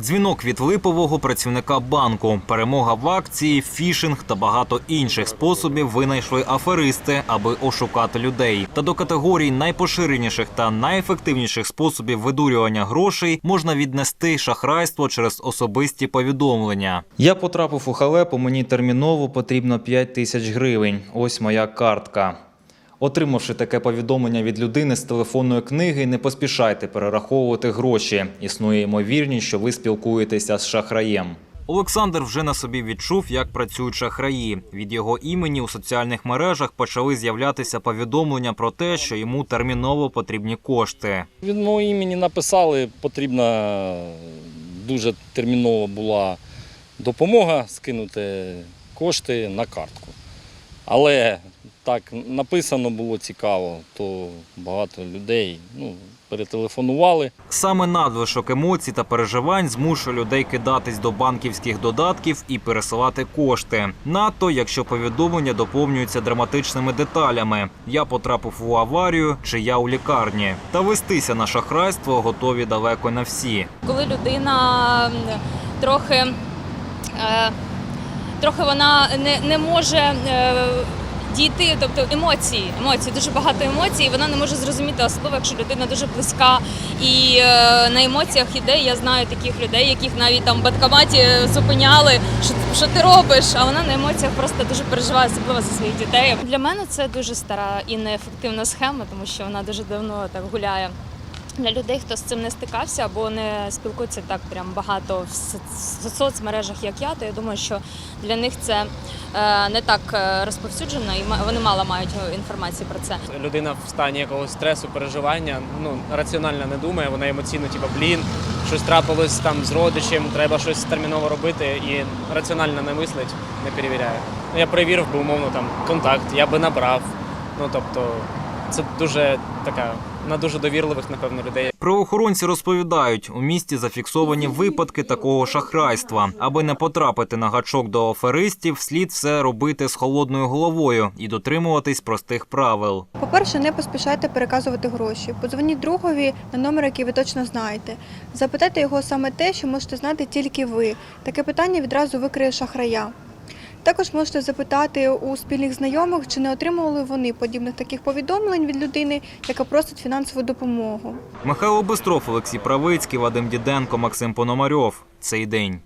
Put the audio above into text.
Дзвінок від липового працівника банку, перемога в акції, фішинг та багато інших способів винайшли аферисти, аби ошукати людей. Та до категорій найпоширеніших та найефективніших способів видурювання грошей можна віднести шахрайство через особисті повідомлення. Я потрапив у халепу. Мені терміново потрібно 5 тисяч гривень. Ось моя картка. Отримавши таке повідомлення від людини з телефонної книги, не поспішайте перераховувати гроші. Існує ймовірність, що ви спілкуєтеся з шахраєм. Олександр вже на собі відчув, як працюють шахраї. Від його імені у соціальних мережах почали з'являтися повідомлення про те, що йому терміново потрібні кошти. Від мого імені написали, потрібна дуже термінова була допомога скинути кошти на картку. Але так написано було цікаво, то багато людей ну, перетелефонували. Саме надлишок емоцій та переживань змушує людей кидатись до банківських додатків і пересилати кошти. Надто, якщо повідомлення доповнюються драматичними деталями: я потрапив у аварію чи я у лікарні. Та вестися на шахрайство готові далеко не всі. коли людина трохи, е, трохи вона не, не може е, дійти, тобто емоції, емоції, дуже багато емоцій, і вона не може зрозуміти, особливо якщо людина дуже близька і е, на емоціях іде. Я знаю таких людей, яких навіть там в банкоматі зупиняли, що, що ти робиш, а вона на емоціях просто дуже переживає, особливо за своїх дітей. Для мене це дуже стара і неефективна схема, тому що вона дуже давно так гуляє. Для людей, хто з цим не стикався або не спілкується так прям багато в соцмережах, як я, то я думаю, що для них це е, не так е, розповсюджено, і вони мало мають е, інформації про це. людина в стані якогось стресу, переживання, ну раціонально не думає, вона емоційно, типу, блін, щось трапилось там з родичем, треба щось терміново робити, і раціонально не мислить, не перевіряє. Ну, я перевірив би умовно там контакт, я би набрав. Ну тобто, це дуже така на дуже довірливих, напевно, людей. Правоохоронці розповідають, у місті зафіксовані випадки такого шахрайства. Аби не потрапити на гачок до аферистів, слід все робити з холодною головою і дотримуватись простих правил. По-перше, не поспішайте переказувати гроші. Подзвоніть другові на номер, який ви точно знаєте. Запитайте його саме те, що можете знати тільки ви. Таке питання відразу викриє шахрая. Також можете запитати у спільних знайомих, чи не отримували вони подібних таких повідомлень від людини, яка просить фінансову допомогу. Михайло Бистров, Олексій Правицький, Вадим Діденко, Максим Пономарьов. Цей день.